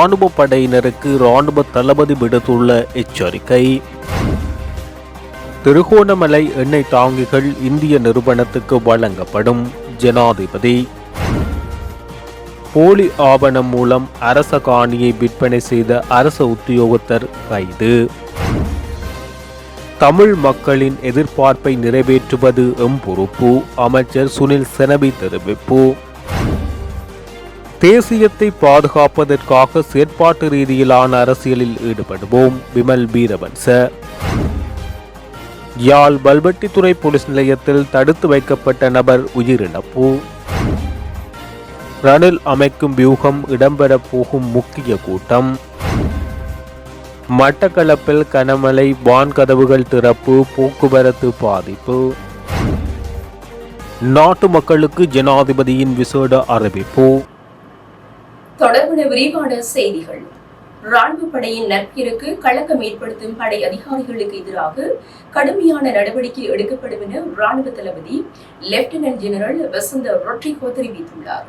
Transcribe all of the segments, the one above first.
ராணுவ படையினருக்கு ராணுவ தளபதி விடுத்துள்ள எச்சரிக்கை. திருகோணமலை எண்ணெய் தாங்கிகள் இந்திய நிறுவனத்துக்கு வழங்கப்படும். ஜனாதிபதி. போலி ஆவணம் மூலம் அரச காணியை விற்பனை செய்த அரச உத்தியோகத்தர் கைது. தமிழ் மக்களின் எதிர்பார்ப்பை நிறைவேற்றுவது எம் பொறுப்பு. அமைச்சர் சுனில் செனவி தெரிவிப்பு. தேசியத்தை பாதுகாப்பதற்காக செயற்பாட்டு ரீதியிலான அரசியலில் ஈடுபடுவோம். விமல் வீரவன்ச. யாழ் பல்வெட்டித்துறை போலீஸ் நிலையத்தில் தடுத்து வைக்கப்பட்ட நபர் உயிரிழப்பு. ரணில் அமைக்கும் வியூகம் இடம்பெறப் போகும் முக்கிய கூட்டம். மட்டக்களப்பில் கனமழை வான்கதவுகள் திறப்பு போக்குவரத்து பாதிப்பு. நாட்டு மக்களுக்கு ஜனாதிபதியின் விசேட அறிவிப்பு. தொடர்பான விரிவான செய்திகள். ராணுவ படையின் நட்பிற்கு கலக்கம் ஏற்படுத்தும் படை அதிகாரிகளுக்கு எதிராக கடுமையான நடவடிக்கை எடுக்கப்படும் என ராணுவ தளபதி லெப்டினன்ட் ஜெனரல் வசந்த ரொட்ரிகோ தெரிவித்துள்ளார்.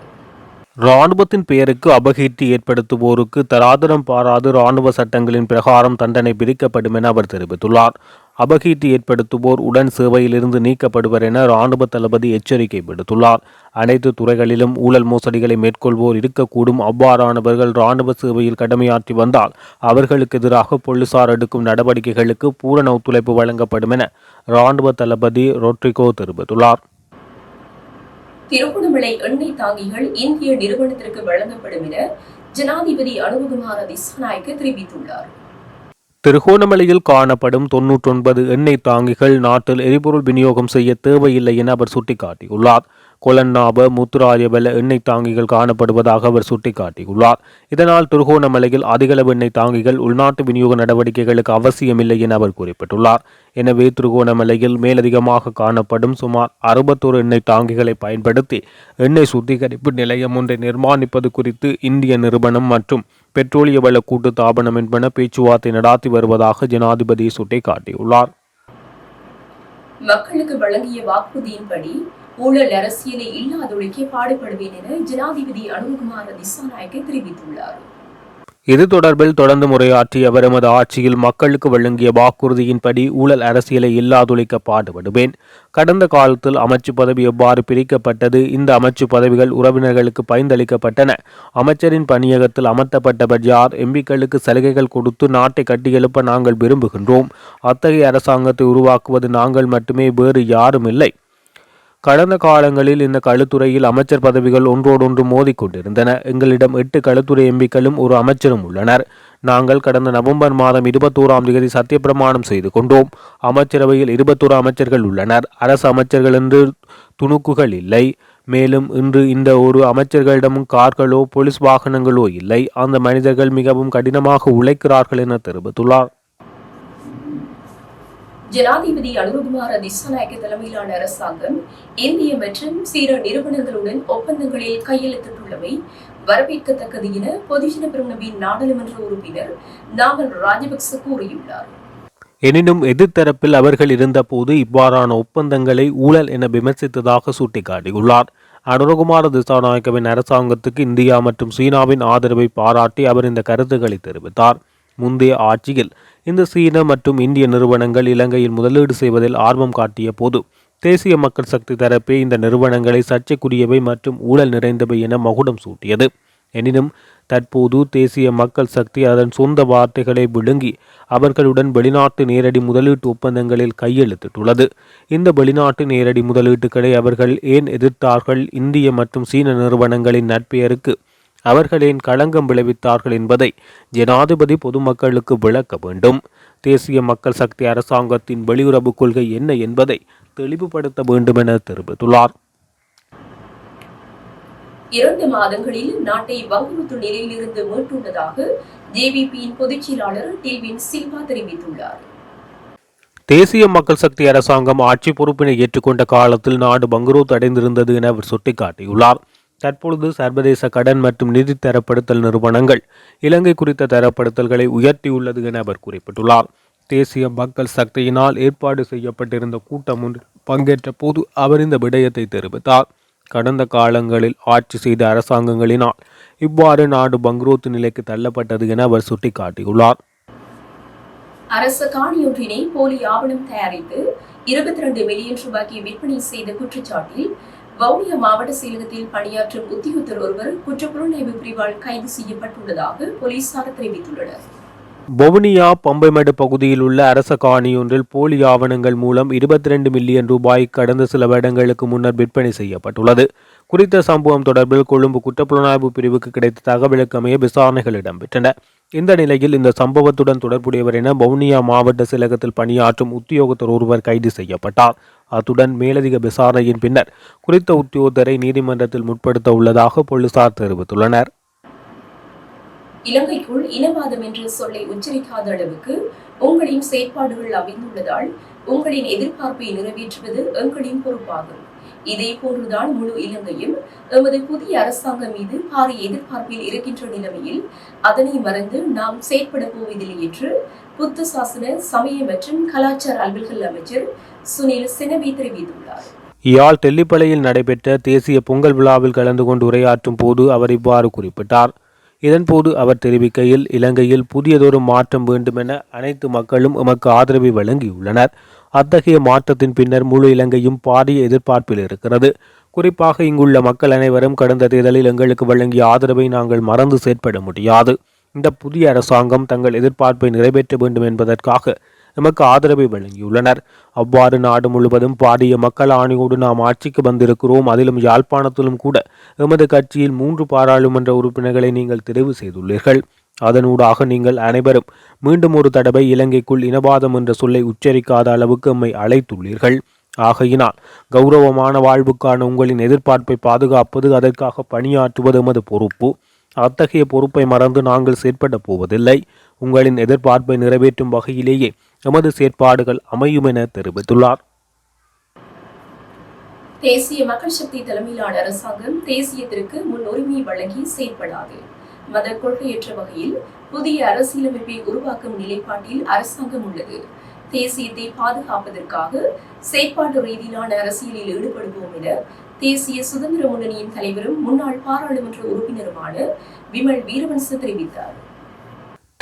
ராணுவத்தின் பெயருக்கு அபகீர்த்தி ஏற்படுத்துவோருக்கு தராதரம் பாராது ராணுவ சட்டங்களின் பிரகாரம் தண்டனை பிரிக்கப்படும் என அவர் தெரிவித்துள்ளார். அபகீர்த்தி ஏற்படுத்துவோர் உடன் சேவையிலிருந்து நீக்கப்படுவர் என இராணுவ தளபதி எச்சரிக்கை விடுத்துள்ளார். அனைத்து துறைகளிலும் ஊழல் மோசடிகளை மேற்கொள்வோர் இருக்கக்கூடும். அவ்வாறானவர்கள் இராணுவ சேவையில் கடமையாற்றி வந்தால் அவர்களுக்கு எதிராக போலீசார் எடுக்கும் நடவடிக்கைகளுக்கு பூரண ஒத்துழைப்பு வழங்கப்படும் என இராணுவ தளபதி ரொட்ரிகோ தெரிவித்துள்ளார். திருகோணமலை எண்ணெய் தாங்கிகள் இந்திய நிறுவனத்திற்கு வழங்கப்படும் என ஜனாதிபதி அனுபகுமார திசாநாயக்க தெரிவித்துள்ளார். திருகோணமலையில் காணப்படும் தொன்னூற்றொன்பது எண்ணெய் தாங்கிகள் நாட்டில் எரிபொருள் விநியோகம் செய்ய தேவையில்லை என அவர் சுட்டிக்காட்டியுள்ளார். கொலன்னாப முத்துராயவெல எண்ணெய் தாங்கிகள் காணப்படுவதாக அவர் சுட்டிக்காட்டியுள்ளார். இதனால் திருகோணமலையில் அதிகளவு எண்ணெய் தாங்கிகள் உள்நாட்டு விநியோக நடவடிக்கைகளுக்கு அவசியமில்லை என அவர் குறிப்பிட்டுள்ளார். எனவே திருகோணமலையில் மேலதிகமாக காணப்படும் சுமார் அறுபத்தோரு எண்ணெய் தாங்கிகளை பயன்படுத்தி எண்ணெய் சுத்திகரிப்பு நிலையம் ஒன்றை நிர்மாணிப்பது குறித்து இந்திய நிறுவனம் மற்றும் பெட்ரோலிய வள கூட்டு தாபனம் என்பன பேச்சுவார்த்தை நடாத்தி வருவதாக ஜனாதிபதி சுட்டிக்காட்டியுள்ளார். மக்களுக்கு வழங்கிய வாக்குறுதியின்படி ஊழல் அரசியலை இல்லாதொழிக்க பாடுபடுவேன் என ஜனாதிபதி அனுகுமார திசாநாயக்கை தெரிவித்துள்ளார். இது தொடர்பில் தொடர்ந்து முறையாற்றிய அவர் எமது ஆட்சியில் மக்களுக்கு வழங்கிய வாக்குறுதியின்படி ஊழல் அரசியலை இல்லாதொழிக்க பாடுபடுவேன். கடந்த காலத்தில் அமைச்சு பதவி எவ்வாறு பிரிக்கப்பட்டது? இந்த அமைச்சு பதவிகள் உறவினர்களுக்கு பயந்தளிக்கப்பட்டன அமைச்சரின் பணியகத்தில் அமர்த்தப்பட்டவர் யார்? எம்பிக்களுக்கு சலுகைகள் கொடுத்து நாட்டை கட்டியெழுப்ப நாங்கள் விரும்புகின்றோம். அத்தகைய அரசாங்கத்தை உருவாக்குவது நாங்கள் மட்டுமே வேறு யாரும் இல்லை. கடந்த காலங்களில் இந்த களுத்துறையில் அமைச்சர் பதவிகள் ஒன்றோடொன்று மோதிக்கொண்டிருந்தன எங்களிடம் எட்டு களுத்துறை எம்பிக்களும் ஒரு அமைச்சரும் உள்ளனர். நாங்கள் கடந்த நவம்பர் மாதம் இருபத்தோராம் தேதி சத்தியப்பிரமாணம் செய்து கொண்டோம். அமைச்சரவையில் இருபத்தோரு அமைச்சர்கள் உள்ளனர். அரசு அமைச்சர்கள் என்று துணுக்குகள் இல்லை. மேலும் இன்று இந்த ஒரு அமைச்சர்களிடமும் கார்களோ போலீஸ் வாகனங்களோ இல்லை. அந்த மனிதர்கள் மிகவும் கடினமாக உழைக்கிறார்கள் என தெரிவித்துள்ளார். ஜனாதிபதி அனுரகுமார திசாநாயக்க தலைமையிலான அரசாங்கம் இந்திய மற்றும் சீன நிறுவனங்களுடன் ஒப்பந்தங்களில் கையெழுத்திட்டுள்ளமை வரவேற்கத்தக்கது என பொதுஜன பெருமனவின் நாடாளுமன்ற உறுப்பினர் நாமல் ராஜபக்ச கூறியுள்ளார். எனினும் எதிர்த்தரப்பில் அவர்கள் இருந்தபோது இவ்வாறான ஒப்பந்தங்களை ஊழல் என விமர்சித்ததாக சுட்டிக்காட்டியுள்ளார். அனுரகுமார திசாநாயக்கவின் அரசாங்கத்துக்கு இந்தியா மற்றும் சீனாவின் ஆதரவை பாராட்டி அவர் இந்த கருத்துக்களை தெரிவித்தார். முந்தைய ஆட்சியில் இந்த சீன மற்றும் இந்திய நிறுவனங்கள் இலங்கையில் முதலீடு செய்வதில் ஆர்வம் காட்டிய போது தேசிய மக்கள் சக்தி தரப்பே இந்த நிறுவனங்களை சர்ச்சைக்குரியவை மற்றும் ஊழல் நிறைந்தவை என மகுடம் சூட்டியது. எனினும் தற்போது தேசிய மக்கள் சக்தி அதன் சொந்த வார்த்தைகளை விழுங்கி அவர்களுடன் வெளிநாட்டு நேரடி முதலீட்டு ஒப்பந்தங்களில் கையெழுத்திட்டுள்ளது. இந்த வெளிநாட்டு நேரடி முதலீட்டுகளை அவர்கள் ஏன் எதிர்த்தார்கள்? இந்திய மற்றும் சீன நிறுவனங்களின் நட்பெயருக்கு அவர்களின் களங்கம் விளைவித்தார்கள் என்பதை ஜனாதிபதி பொதுமக்களுக்கு விளக்க வேண்டும். தேசிய மக்கள் சக்தி அரசாங்கத்தின் வெளியுறவு கொள்கை என்ன என்பதை தெளிவுபடுத்த வேண்டும் என தெரிவித்துள்ளார். இரண்டு மாதங்களில் நாட்டை வங்குறுத்து நிலையிலிருந்து மீட்டுள்ளதாக ஜேவிபியின் பொதுச் செயலாளர் டேவின் சில்வா தெரிவித்துள்ளார். தேசிய மக்கள் சக்தி அரசாங்கம் ஆட்சி பொறுப்பினை ஏற்றுக்கொண்ட காலத்தில் நாடு பங்குரோத்து அடைந்திருந்தது என அவர் சுட்டிக்காட்டியுள்ளார். தற்பொழுது சர்வதேச கடன் மற்றும் நிதி தரப்படுத்தல் நிறுவனங்கள் இலங்கை குறித்த தரப்படுத்தல்களை உயர்த்தியுள்ளது என அவர் குறிப்பிட்டுள்ளார். தேசிய மக்கள் சக்தியினால் ஏற்பாடு செய்யப்பட்டிருந்த கூட்டம் ஒன்றில் பங்கேற்ற போது அவர் இந்த விடயத்தை தெரிவித்தார். கடந்த காலங்களில் ஆட்சி செய்த அரசாங்கங்களினால் இவ்வாறு நாடு பங்குரோத்து நிலைக்கு தள்ளப்பட்டது என அவர் சுட்டிக்காட்டியுள்ளார். அரச காணியொன்றினை போலி ஆவணம் தயாரித்து இருபத்தி ரெண்டு மில்லியன் ரூபாய்க்கு விற்பனை செய்த குற்றச்சாட்டில் வவுனியா மாவட்ட செயலகத்தில் பணியாற்றும் உத்தியோகத்தர் ஒருவர் குற்றப்புலனாய்வு பிரிவால் கைது செய்யப்பட்டுள்ளதாக போலீசார் தெரிவித்துள்ளனர். வவுனியா பம்பைமேடு பகுதியில் உள்ள அரச காணியொன்றில் போலி ஆவணங்கள் மூலம் இருபத்தி ரெண்டு மில்லியன் ரூபாய் கடந்த சில வருடங்களுக்கு முன்னர் விற்பனை செய்யப்பட்டுள்ளது. குறித்த சம்பவம் தொடர்பில் கொழும்பு குற்றப்புலனாய்வு பிரிவுக்கு கிடைத்த தகவலுக்கமைய விசாரணைகள் இடம்பெற்றன. இந்த நிலையில் இந்த சம்பவத்துடன் தொடர்புடையவர் என வவுனியா மாவட்ட செயலகத்தில் பணியாற்றும் உத்தியோகத்தர் ஒருவர் கைது செய்யப்பட்டார். அத்துடன் மேலதிக விசாரணையின் பின்னர் குறித்த உத்தியோகத்தரை நீதிமன்றத்தில் முற்படுத்த உள்ளதாக போலீசார் தெரிவித்துள்ளனர். இலங்கைக்குள் இனவாதம் என்ற சொல்லை உச்சரிக்காத அளவுக்கு உங்களின் செயற்பாடுகள் அமைந்துள்ளதால் உங்களின் எதிர்பார்ப்பை நிறைவேற்றுவது எங்களின் பொறுப்பாகும். இதே போன்றுதான் முழு இலங்கையும் எமது புதிய அரசாங்கம் மீது பாரிய எதிர்பார்ப்பில் இருக்கின்ற நிலைமையில் அதனை மறந்து நாம் செயற்பட போவதில்லை என்று புத்த சாசன சமய மற்றும் கலாச்சார அலுவல்கள் அமைச்சர் சுனில் சினவி தெரிவித்துள்ளார். யாழ் தெல்லிப்பளையில் நடைபெற்ற தேசிய பொங்கல் விழாவில் கலந்து கொண்டு உரையாற்றும் போது அவர் இவ்வாறு குறிப்பிட்டார். இதன்போது அவர் தெரிவிக்கையில் இலங்கையில் புதியதொரு மாற்றம் வேண்டுமென அனைத்து மக்களும் எமக்கு ஆதரவை வழங்கியுள்ளனர். அத்தகைய மாற்றத்தின் பின்னர் முழு இலங்கையும் பாரிய எதிர்பார்ப்பில் இருக்கிறது. குறிப்பாக இங்குள்ள மக்கள் அனைவரும் கடந்த தேர்தலில் எங்களுக்கு வழங்கிய ஆதரவை நாங்கள் மறந்து செயற்பட முடியாது. இந்த புதிய அரசாங்கம் தங்கள் எதிர்பார்ப்பை நிறைவேற்ற வேண்டும் என்பதற்காக எமக்கு ஆதரவை வழங்கியுள்ளனர். அவ்வாறு நாடு முழுவதும் பாரிய மக்கள் ஆணையோடு நாம் ஆட்சிக்கு வந்திருக்கிறோம். அதிலும் யாழ்ப்பாணத்திலும் கூட எமது கட்சியில் மூன்று பாராளுமன்ற உறுப்பினர்களை நீங்கள் தெரிவு செய்துள்ளீர்கள். அதனூடாக நீங்கள் அனைவரும் மீண்டும் ஒரு தடவை இலங்கைக்குள் இனவாதம் என்ற சொல்லை உச்சரிக்காத அளவுக்கு எம்மை அழைத்துள்ளீர்கள். ஆகையினால் கௌரவமான வாழ்வுக்கான உங்களின் எதிர்பார்ப்பை பாதுகாப்பது அதற்காக பணியாற்றுவது எமது பொறுப்பு. அத்தகைய பொறுப்பை மறந்து நாங்கள் செயற்பட போவதில்லை. உங்களின் எதிர்பார்ப்பை நிறைவேற்றும் வகையிலேயே எமது செயற்பாடுகள் அமையும் என தெரிவித்துள்ளார். தேசிய மக்கள் சக்தி தலைமையிலான அரசாங்கம் தேசியத்திற்கு முன்னுரிமை வழங்கி செயற்படாது. மத கொள்கையற்ற வகையில் புதிய அரசியலமைப்பை உருவாக்கும் நிலைப்பாட்டில் அரசாங்கம் உள்ளது. தேசியத்தை பாதுகாப்பதற்காக செயற்பாட்டு ரீதியிலான அரசியலில் ஈடுபடுவோம் என தேசிய சுதந்திர முன்னணியின் தலைவரும் முன்னாள் பாராளுமன்ற உறுப்பினருமான விமல் வீரவன்ச தெரிவித்தார்.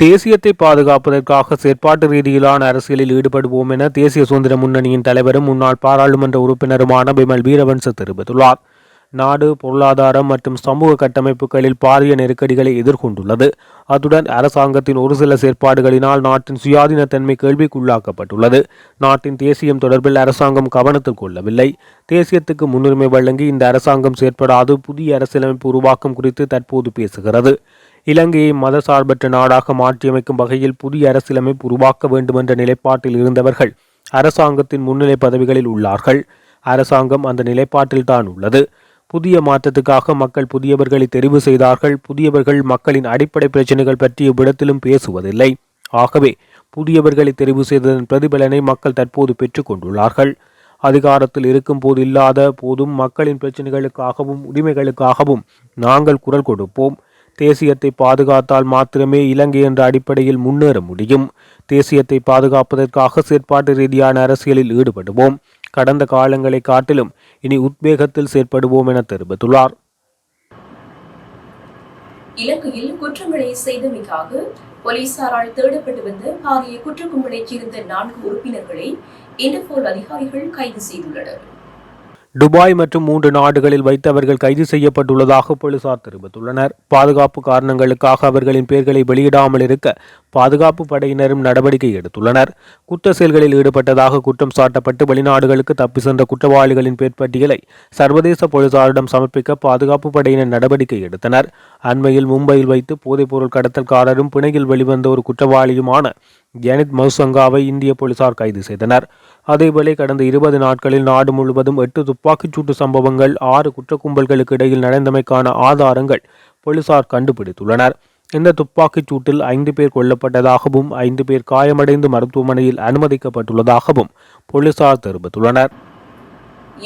தேசியத்தை பாதுகாப்பதற்காக செயற்பாட்டு ரீதியிலான அரசியலில் ஈடுபடுவோம் என தேசிய சுதந்திர முன்னணியின் தலைவரும் முன்னாள் பாராளுமன்ற உறுப்பினருமான பிமல் வீரவன்ச தெரிவித்துள்ளார். நாடு பொருளாதாரம் மற்றும் சமூக கட்டமைப்புகளில் பாரிய நெருக்கடிகளை எதிர்கொண்டுள்ளது. அத்துடன் அரசாங்கத்தின் ஒரு சில செயற்பாடுகளினால் நாட்டின் சுயாதீனத்தன்மை கேள்விக்குள்ளாக்கப்பட்டுள்ளது. நாட்டின் தேசியம் தொடர்பில் அரசாங்கம் கவனத்தில் கொள்ளவில்லை. தேசியத்துக்கு முன்னுரிமை வழங்கி இந்த அரசாங்கம் செயற்படாது புதிய அரசியலமைப்பு உருவாக்கம் குறித்து தற்போது பேசுகிறது. இலங்கையை மதசார்பற்ற நாடாக மாற்றியமைக்கும் வகையில் புதிய அரசியலமைப்பு உருவாக்க வேண்டுமென்ற நிலைப்பாட்டில் இருந்தவர்கள் அரசாங்கத்தின் முன்னிலை பதவிகளில் உள்ளார்கள். அரசாங்கம் அந்த நிலைப்பாட்டில்தான் உள்ளது. புதிய மாற்றத்துக்காக மக்கள் புதியவர்களை தெரிவு செய்தார்கள். புதியவர்கள் மக்களின் அடிப்படை பிரச்சனைகள் பற்றி இவ்விடத்திலும் பேசுவதில்லை. ஆகவே புதியவர்களை தெரிவு செய்ததன் பிரதிபலனை மக்கள் தற்போது பெற்றுக்கொண்டுள்ளார்கள் அதிகாரத்தில் இருக்கும் போது இல்லாத போதும் மக்களின் பிரச்சனைகளுக்காகவும் உரிமைகளுக்காகவும் நாங்கள் குரல் கொடுப்போம். தேசியத்தை பாதுகாத்தால் மாத்திரமே இலங்கை என்ற அடிப்படையில் முன்னேற முடியும். தேசியத்தை பாதுகாப்பதற்காக செயற்பாட்டு ரீதியான அரசியலில் ஈடுபடுவோம். கடந்த காலங்களை காட்டிலும் இனி உத்வேகத்தில் செயற்படுவோம் என தெரிவித்துள்ளார். இலங்கையில் குற்றங்களை செய்தமைக்காக போலீசாரால் தேடப்பட்டு வந்த பாரிய குற்ற கும்பலைச் சேர்ந்த நான்கு உறுப்பினர்களை இன்டர்போல் அதிகாரிகள் கைது செய்துள்ளனர். துபாய் மற்றும் மூன்று நாடுகளில் வைத்து அவர்கள் கைது செய்யப்பட்டுள்ளதாக போலீசார் தெரிவித்துள்ளனர். பாதுகாப்பு காரணங்களுக்காக அவர்களின் பெயர்களை வெளியிடாமல் இருக்க பாதுகாப்பு படையினரும் நடவடிக்கை எடுத்துள்ளனர். குற்ற செயல்களில் ஈடுபட்டதாக குற்றம் சாட்டப்பட்டு வெளிநாடுகளுக்கு தப்பி சென்ற குற்றவாளிகளின் பேர் பட்டியலை சர்வதேச போலீசாரிடம் சமர்ப்பிக்க பாதுகாப்பு படையினர் நடவடிக்கை எடுத்தனர். அண்மையில் மும்பையில் வைத்து போதைப்பொருள் கடத்தல்காரரும் பிணையில் வெளிவந்த ஒரு குற்றவாளியுமான ஜனித் மௌசங்காவை இந்திய போலீசார் கைது செய்தனர். அதேவேளை கடந்த இருபது நாட்களில் நாடு முழுவதும் எட்டு துப்பாக்கிச்சூட்டு சம்பவங்கள் ஆறு குற்றக்கும்பல்களுக்கு இடையில் நடந்தமைக்கான ஆதாரங்கள் போலீசார் கண்டுபிடித்துள்ளனர். இந்த துப்பாக்கிச் சூட்டில் ஐந்து பேர் கொல்லப்பட்டதாகவும் ஐந்து பேர் காயமடைந்து மருத்துவமனையில் அனுமதிக்கப்பட்டுள்ளதாகவும் போலீசார் தெரிவித்துள்ளனர்.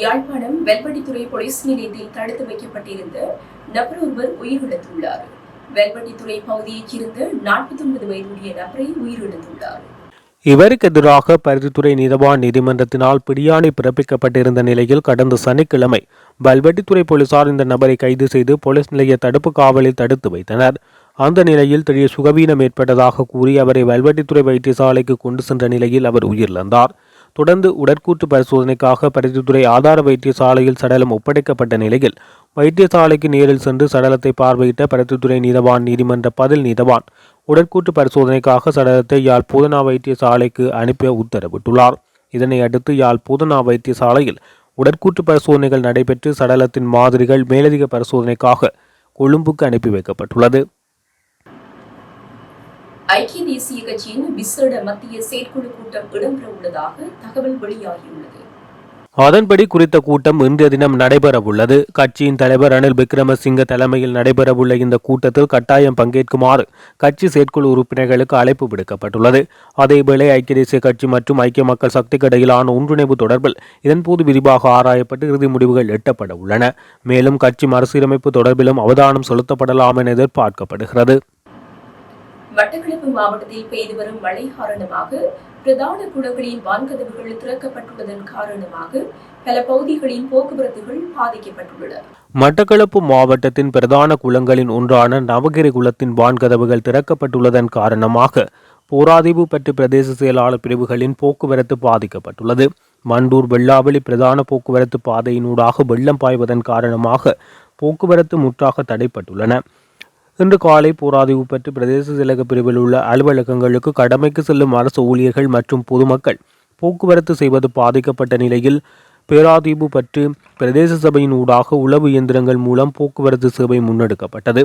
யாழ்ப்பாணம் வெல்வெட்டித்துறை போலீஸ் நிலையத்தில் தடுத்து வைக்கப்பட்டிருந்த நபர் ஒருவர் உயிரிழந்துள்ளார். வெல்வெட்டித்துறை பகுதியைச் சேர்ந்த நாற்பத்தி ஒன்பது வயதுடைய நபரை உயிரிழந்துள்ளார். இவருக்கு எதிராக பருத்தித்துறை நீதவான் நீதிமன்றத்தினால் பிடியாணை பிறப்பிக்கப்பட்டிருந்த நிலையில் கடந்த சனிக்கிழமை வல்வெட்டித்துறை போலீசார் இந்த நபரை கைது செய்து போலீஸ் நிலைய தடுப்பு காவலில் தடுத்து வைத்தனர். அந்த நிலையில் திடீர் சுகவீனம் ஏற்பட்டதாக கூறி அவரை வல்வெட்டித்துறை வைத்தியசாலைக்கு கொண்டு சென்ற நிலையில் அவர் உயிரிழந்தார். தொடர்ந்து உடற்கூற்று பரிசோதனைக்காக பருத்தித்துறை ஆதார வைத்தியசாலையில் சடலம் ஒப்படைக்கப்பட்ட நிலையில் வைத்தியசாலைக்கு நேரில் சென்று சடலத்தை பார்வையிட்ட பருத்தித்துறை நீதவான் நீதிமன்ற பதில் நீதவான் உடற்கூற்று பரிசோதனைக்காக சடலத்தை யாழ் பூதனா வைத்தியசாலைக்கு அனுப்ப உத்தரவிட்டுள்ளார். இதனை அடுத்து யாழ் பூதனா வைத்தியசாலையில் உடற்கூற்று பரிசோதனைகள் நடைபெற்று சடலத்தின் மாதிரிகள் மேலதிக பரிசோதனைக்காக கொழும்புக்கு அனுப்பி வைக்கப்பட்டுள்ளது. ஐக்கிய தேசிய கட்சியின் விசேட மத்திய செயற்குழு கூட்டம் இடம்பெற உள்ளதாக தகவல் வெளியாகியுள்ளது. அதன்படி குறித்த கூட்டம் இன்றைய தினம் நடைபெறவுள்ளது. கட்சியின் தலைவர் ரணில் விக்ரமசிங்க தலைமையில் நடைபெறவுள்ள இந்த கூட்டத்தில் கட்டாயம் பங்கேற்குமாறு கட்சி செயற்குழு உறுப்பினர்களுக்கு அழைப்பு விடுக்கப்பட்டுள்ளது. அதேவேளை ஐக்கிய தேசிய கட்சி மற்றும் ஐக்கிய மக்கள் சக்திக்கு இடையிலான ஒன்றிணைவு தொடர்பில் இதன்போது விரிவாக ஆராயப்பட்டு இறுதி முடிவுகள் எட்டப்பட உள்ளன. மேலும் கட்சி மறுசீரமைப்பு தொடர்பிலும் அவதானம் செலுத்தப்படலாம் என எதிர்பார்க்கப்படுகிறது. மட்டக்களப்பு மாவட்டத்தில் பெய்து வரும் மழை காரணமாக பிரதான குளங்களின் வான்கதவுகள் திறக்கப்பட்டுள்ளதன் காரணமாக பல பகுதிகளின் போக்குவரத்துகள் பாதிக்கப்பட்டுள்ளன. மட்டக்களப்பு மாவட்டத்தின் பிரதான குளங்களின் ஒன்றான நவகிரி குளத்தின் வான்கதவுகள் திறக்கப்பட்டுள்ளதன் காரணமாக போராதீவு பற்றி பிரதேச செயலாளர் பிரிவுகளின் போக்குவரத்து பாதிக்கப்பட்டுள்ளது. மண்டூர் வெள்ளாவளி பிரதான போக்குவரத்து பாதையினூடாக வெள்ளம் பாய்வதன் காரணமாக போக்குவரத்து முற்றாக தடைப்பட்டுள்ளன. இன்று காலை போராதிவு பெற்று பிரதேச செயலக பிரிவில் உள்ள அலுவலகங்களுக்கு கடமைக்கு செல்லும் அரசு ஊழியர்கள் மற்றும் பொதுமக்கள் போக்குவரத்து செய்வது பாதிக்கப்பட்ட நிலையில் பேராதீபு பற்றி பிரதேச சபையின் ஊடாக உளவு இயந்திரங்கள் மூலம் போக்குவரத்து சேவை முன்னெடுக்கப்பட்டது.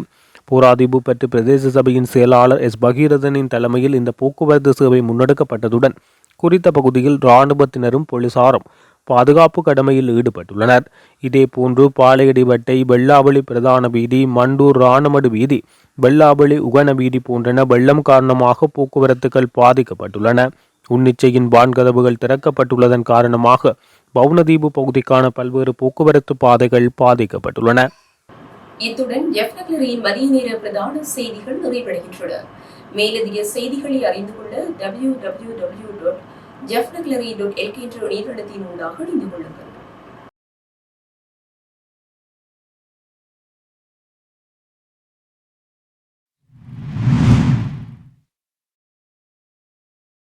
போராதீபு பற்றி பிரதேச சபையின் செயலாளர் எஸ். பகீரதனின் தலைமையில் இந்த போக்குவரத்து சேவை முன்னெடுக்கப்பட்டதுடன் குறித்த பகுதியில் இராணுவத்தினரும் போலீசாரும் பாதுகாப்பு கடமையில் ஈடுபட்டுள்ளனர். இதேபோன்று பாலையடிவட்டை வெள்ளாவளி பிரதான வீதி மண்டூர் ராணமடு வீதி வெள்ளாவளி உகன வீதி போன்றன வெள்ளம் காரணமாக போக்குவரத்துகள் பாதிக்கப்பட்டுள்ளன. உன்னிச்சையின் வான்கதவுகள் திறக்கப்பட்டுள்ளதன் காரணமாக பவுனதீபு பகுதிக்கான பல்வேறு போக்குவரத்து பாதைகள் பாதிக்கப்பட்டுள்ளன. இத்துடன் மதிய நேர பிரதான செய்திகள் நிறைவடைகின்றன. மேலதிக செய்திகளை அறிந்து கொள்ள W W W dot Jaffnagallery dot L K என்ற இணையதளத்தின் ஊடாக இணைந்து கொள்ளுங்கள்.